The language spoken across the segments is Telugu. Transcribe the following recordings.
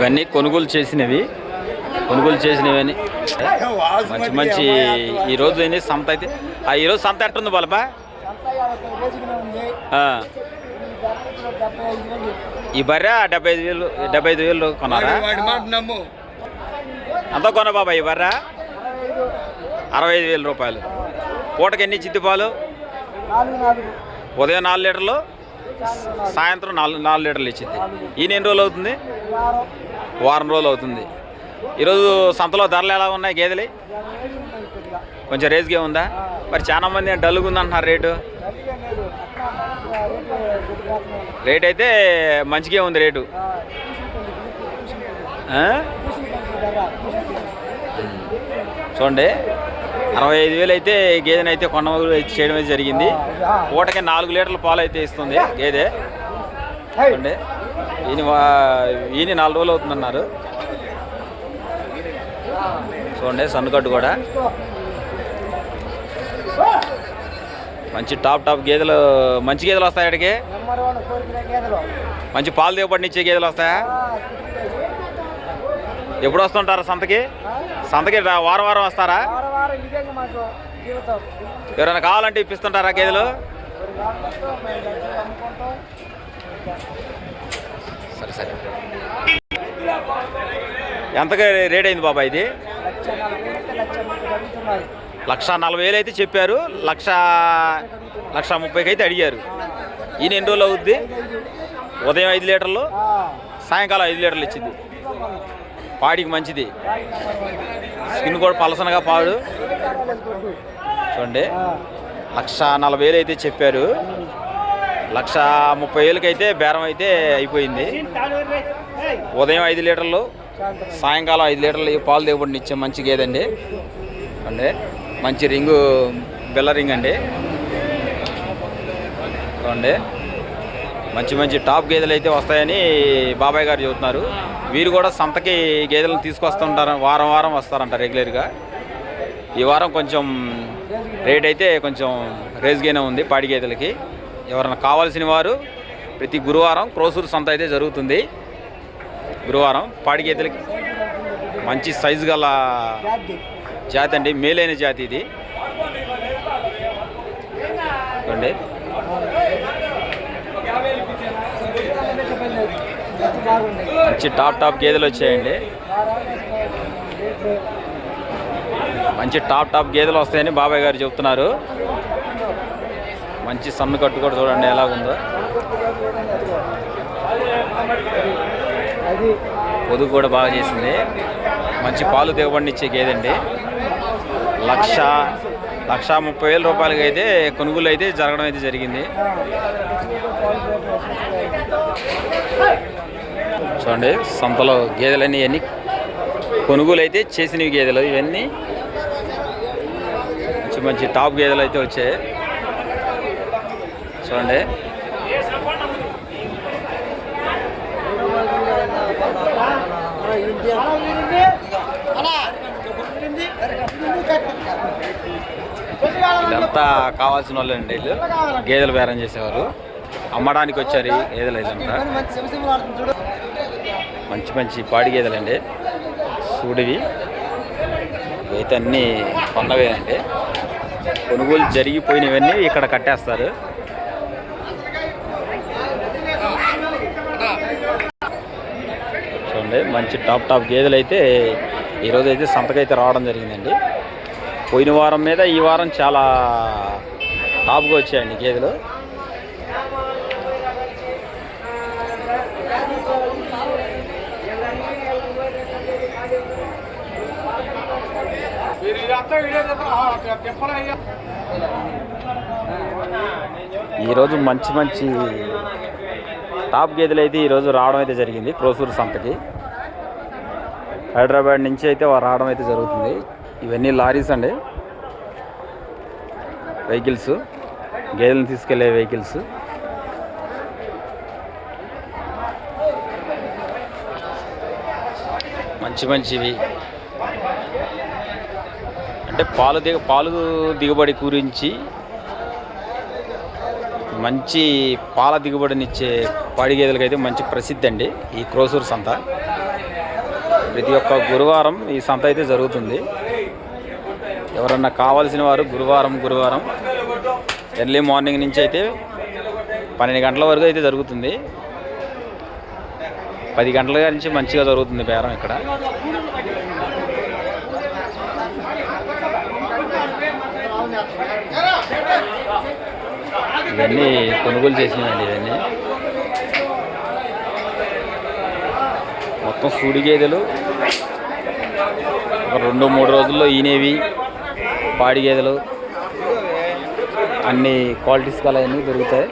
ఇవన్నీ కొనుగోలు చేసినవి. కొనుగోలు చేసినవన్నీ. మంచి మంచి ఈరోజు రోజు సంత అయితే. ఆ ఈ రోజు సంత ఎట్టుంది బాలపా ఈ బర్రె డెబ్బై ఐదు వేలు డెబ్బై ఐదు వేలు కొన్నారా? అంత కొన బాబా ఈ బర్రె? అరవై ఐదు వేల రూపాయలు. పూటకి ఎన్ని చిత్తిపాలు ఉదయం నాలుగు లీటర్లు. సాయంత్రం నాలుగు నాలుగు లీటర్లు ఇచ్చింది. ఈయన ఎన్ని రోజులు అవుతుంది? వారం రోజులు అవుతుంది. ఈరోజు సంతలో ధరలు ఎలా ఉన్నాయి గేదెలు? కొంచెం రేజ్గా ఉందా? మరి చాలా మంది డల్గా ఉందంటున్నారు రేటు. రేట్ అయితే మంచిగా ఉంది రేటు. చూడండి. అరవై ఐదు వేలు అయితే గేదెని అయితే కొనుగోలు చేయడం అయితే జరిగింది. పూటకి నాలుగు లీటర్ల పాలు అయితే ఇస్తుంది గేదె. చూడండి. ఈయన వా- ఈయన నాలుగు రోజులు అవుతుందన్నారు. చూడండి సన్నుకట్టు కూడా. మంచి టాప్ టాప్ గేదెలు మంచి గేదెలు వస్తాయి అడిగి మంచి పాలు దిగుబడినిచ్చే గేదెలు వస్తాయా? ఎప్పుడు వస్తుంటారా సంతకి? సంతకి వారం వారం వస్తారా? ఎవరైనా కావాలంటే ఇప్పిస్తుంటారా గేదెలు? సరే సరే. ఎంతగా రేట్ అయింది బాబా ఇది? లక్ష నలభై వేలు అయితే చెప్పారు. లక్ష లక్ష ముప్పైకి అయితే అడిగారు. ఈయన ఎన్ని రోజులు అవుద్ది? ఉదయం ఐదు లీటర్లు సాయంకాలం ఐదు లీటర్లు ఇచ్చింది. పాడికి మంచిది. స్కిన్ కూడా పలసనగా పాడు. చూడండి. లక్ష నలభై వేలు అయితే చెప్పారు. లక్ష ముప్పై వేలకైతే బేరం అయితే అయిపోయింది. ఉదయం ఐదు లీటర్లు సాయంకాలం ఐదు లీటర్లు పాలు దిగుబడిని ఇచ్చే మంచి గేదండి. అండి మంచి రింగు బిల్ల రింగ్ అండి చూడండి. మంచి మంచి టాప్ గేదెలు అయితే వస్తాయని బాబాయ్ గారు చెబుతున్నారు. వీరు కూడా సంతకి గేదెలను తీసుకొస్తుంటారు వారం వారం వస్తారంట రెగ్యులర్గా. ఈ వారం కొంచెం రేట్ అయితే కొంచెం రేజ్గానే ఉంది పాడి గేదెలకి. ఎవరైనా కావాల్సిన వారు ప్రతి గురువారం క్రోసూరు సంత అయితే జరుగుతుంది. గురువారం పాడి గేదెలకి మంచి సైజు గల జాతి అండి మేలైన జాతి ఇది చూడండి మంచి టాప్ టాప్ గేదెలు వచ్చాయండి. మంచి టాప్ టాప్ గేదెలు వస్తాయని బాబాయ్ గారు చెప్తున్నారు మంచి సన్ను కట్టు కూడా చూడండి ఎలా ఉందో పొదుగు కూడా బాగా చేసింది. మంచి పాలు దిగబడినిచ్చే గేదండి. లక్ష లక్ష ముప్పై వేల రూపాయలకి అయితే కొనుగోలు అయితే జరగడం అయితే జరిగింది. చూడండి సంతలో గేదెలన్నీ ఇవన్నీ కొనుగోలు అయితే చేసినవి గేదెలు. ఇవన్నీ మంచి మంచి టాప్ గేదెలు అయితే వచ్చాయి. చూడండి. ఇదంతా కావాల్సిన వాళ్ళు అండి వీళ్ళు. గేదెలు బేరం చేసేవారు. అమ్మడానికి వచ్చారు గేదెలు ఇదంతా మంచి మంచి పాడి గేదెలండి సూడివి. అయితే అన్నీ కొన్నవేనండి కొనుగోలు జరిగిపోయినవన్నీ ఇక్కడ కట్టేస్తారు. చూడండి మంచి టాప్ టాప్ గేదెలు అయితే ఈరోజు అయితే సంతకైతే రావడం జరిగిందండి. పోయిన వారం మీద ఈ వారం చాలా టాప్గా వచ్చాయండి గేదెలు. ఈరోజు మంచి మంచి టాప్ గేదెలు అయితే ఈరోజు రావడం అయితే జరిగింది క్రోసూరు సంతకి. హైదరాబాద్ నుంచి అయితే రావడం అయితే జరుగుతుంది. ఇవన్నీ లారీస్ అండి. వెహికల్స్ గేదెలను తీసుకెళ్ళే వెహికల్స్. మంచి మంచివి. అంటే పాలు దిగ పాలు దిగుబడి గురించి మంచి పాల దిగుబడినిచ్చే పాడి అయితే మంచి ప్రసిద్ధి అండి ఈ క్రోసూరు సంత. ప్రతి ఒక్క గురువారం ఈ సంత అయితే జరుగుతుంది. ఎవరన్నా కావాల్సిన వారు గురువారం గురువారం ఎర్లీ మార్నింగ్ నుంచి అయితే పన్నెండు గంటల వరకు అయితే జరుగుతుంది. పది గంటల నుంచి మంచిగా జరుగుతుంది బేరం ఇక్కడ. ఇవన్నీ కొనుగోలు చేసినవండి ఇవన్నీ. మొత్తం సూడి గేదెలు. ఒక రెండు మూడు రోజుల్లో ఈనేవి పాడి గేదెలు. అన్ని క్వాలిటీస్ కల అన్నీ దొరుకుతాయి.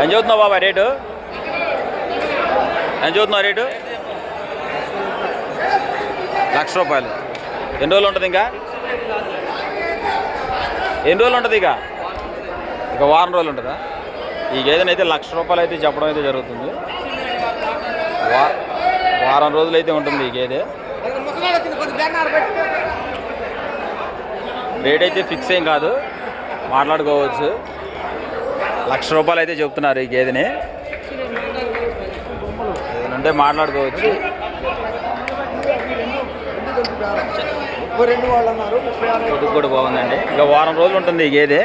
ఎంత చదువుతున్నావు బాబా రేటు? ఎంత చదువుతున్నావు రేటు? లక్ష రూపాయలు. ఎన్ని రోజులు ఉంటుంది ఇంకా? ఎన్ని రోజులు ఉంటుంది ఇక? ఇక వారం రోజులు ఉంటుందా? ఈ గేదెని అయితే లక్ష రూపాయలు అయితే చెప్పడం అయితే జరుగుతుంది. వా వారం రోజులు అయితే ఉంటుంది ఈ గేదె. రేట్ అయితే ఫిక్స్ ఏం కాదు. మాట్లాడుకోవచ్చు. లక్ష రూపాయలు అయితే చెప్తున్నారు ఈ గేదెని. ఏదంటే మాట్లాడుకోవచ్చు. రెండు కూడా బాగుందండి. ఇంకా వారం రోజులు ఉంటుంది ఈ గేదె.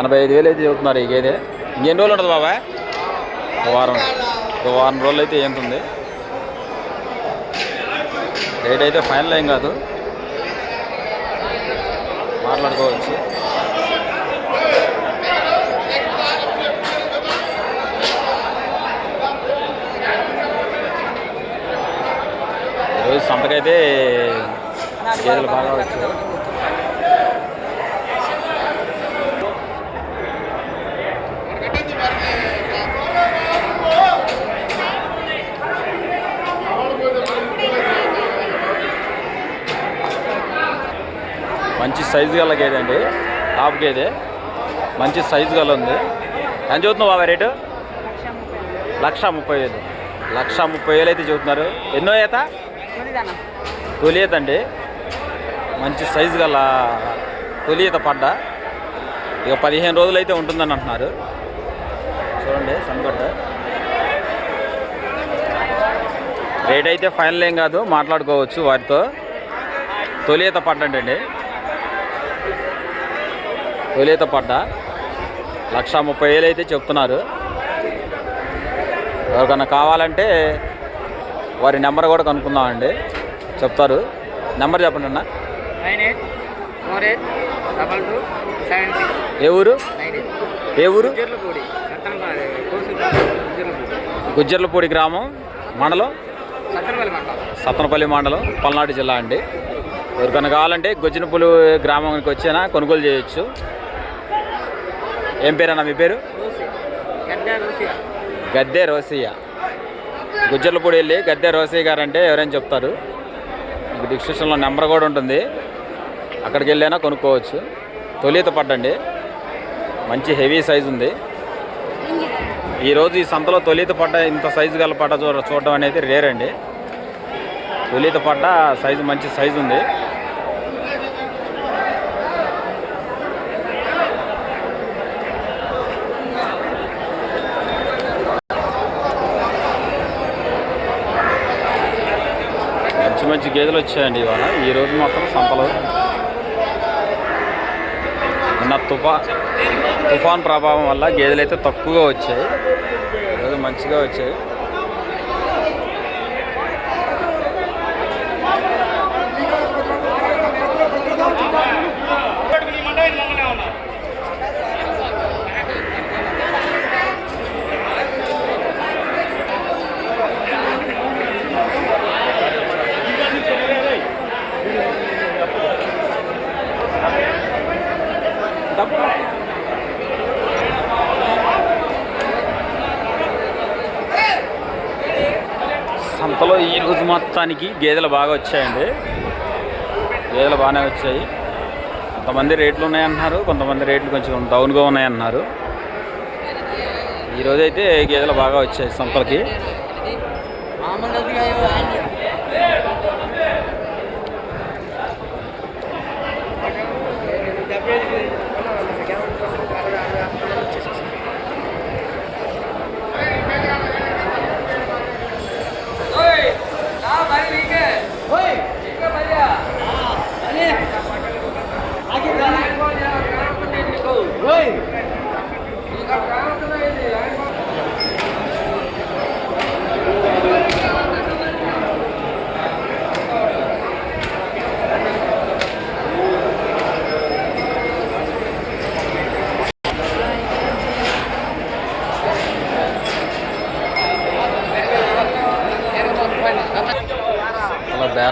ఎనభై ఐదు వేలు అయితే చెబుతున్నారు ఈ గేదె. ఇంకెన్ని రోజులు ఉంటుంది బాబా? ఒక వారం. ఒక వారం రోజులు అయితే ఏంటుంది రేట్ అయితే ఫైనల్ ఏం కాదు. మాట్లాడుకోవచ్చు. ఈరోజు సంతకైతే గేదెలు బాగా వచ్చాయి మంచి సైజు గల గేదె అండి. టాప్ గేదె. మంచి సైజు గల ఉంది. ఎంత చూస్తున్నావు బాబా రేటు? లక్ష ముప్పై వేలు. లక్ష ముప్పై వేలు అయితే చెబుతున్నారు. ఎన్నో ఈత? తొలి ఈత అండి. మంచి సైజు గల తొలి ఈత పడ్డ ఇక పదిహేను రోజులు అయితే ఉంటుందని అంటున్నారు. చూడండి సన్గొట్ట రేట్ అయితే ఫైనల్ ఏం కాదు. మాట్లాడుకోవచ్చు వారితో తొలి ఈత పడ్డండి తొలిత పడ్డ. లక్ష ముప్పై వేలు అయితే చెప్తున్నారు. ఎవరికన్నా కావాలంటే వారి నెంబర్ కూడా కనుక్కుందామండి. చెప్తారు. నెంబర్ చెప్పండి అన్న. Nine eight four eight double two seven six. ఏ ఊరు? ఏ ఊరు? గుజ్జర్లపూడి. గ్రామం. మండలం? సత్తనపల్లి మండలం. సత్తనపల్లి మండలం పల్నాడు జిల్లా అండి. ఎవరికైనా కావాలంటే గుజ్జినపల్లి గ్రామానికి వచ్చినా కొనుగోలు చేయొచ్చు. ఏం పేరన్నా మీ పేరు? రోసియా. గద్దె రోసయ్య గుజ్జర్లపూడి వెళ్ళి గద్దె రోసయ్య గారు అంటే ఎవరైనా చెప్తారు. మీకు డిస్క్రిప్షన్లో నెంబర్ కూడా ఉంటుంది. అక్కడికి వెళ్ళైనా కొనుక్కోవచ్చు. తొలిత పడ్డండి మంచి హెవీ సైజు ఉంది. ఈరోజు ఈ సంతలో తొలిత పడ్డ ఇంత సైజు గల పడ్డ చూ చూడడం అనేది రేర్ అండి తొలిత పడ్డ సైజు మంచి సైజు ఉంది. మంచి మంచి గేదెలు వచ్చాయండి ఇవాళ. ఈ రోజు మాత్రం సంతలో. నిన్న తుఫా తుఫాన్ ప్రభావం వల్ల గేదెలు అయితే తక్కువగా వచ్చాయి. ఈరోజు మంచిగా వచ్చాయి సంతలో ఈ రోజు మొత్తానికి గేదెలు బాగా వచ్చాయండి. గేదెలు బాగానే వచ్చాయి. కొంతమంది రేట్లు ఉన్నాయంటున్నారు కొంతమంది రేట్లు కొంచెం డౌన్గా ఉన్నాయంటున్నారు. ఈరోజైతే గేదెలు బాగా వచ్చాయి సంతలకి.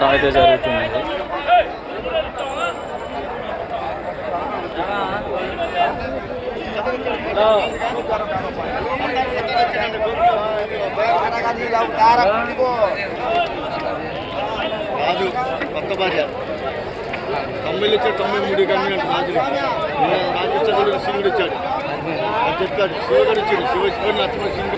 అలా బేరం అయితే జరుగుతుంది రాజు కొత్త భార్య తొంభైలు ఇచ్చాడు తొంభై మూడు కమ్మి రాజు రాజు ఇచ్చాడు శివుడు ఇచ్చాడు అది చెప్తాడు శివుడు ఇచ్చాడు శివ ఇచ్చిపోయిన నచ్చమని శివుడు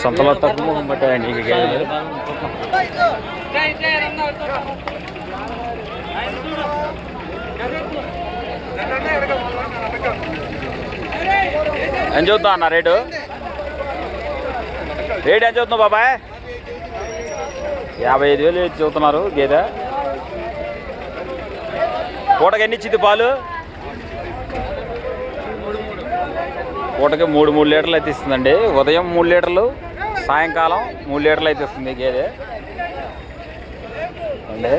సొంతలో తప్పు ముఖం పట్టాయండి ఇక? గేదెలు ఎంత చూద్దాం అన్న రేటు? రేట్ ఎంత చూద్దాం బాబాయ్? యాభై ఐదు వేలు చెబుతున్నారు గేదె. పూటకి ఎన్ని ఇచ్చింది పాలు? పూటకి మూడు మూడు లీటర్లు అయితే ఇస్తుందండి. ఉదయం మూడు లీటర్లు సాయంకాలం మూడు లీటర్లు అయితే ఇస్తుంది గేదె. అండి.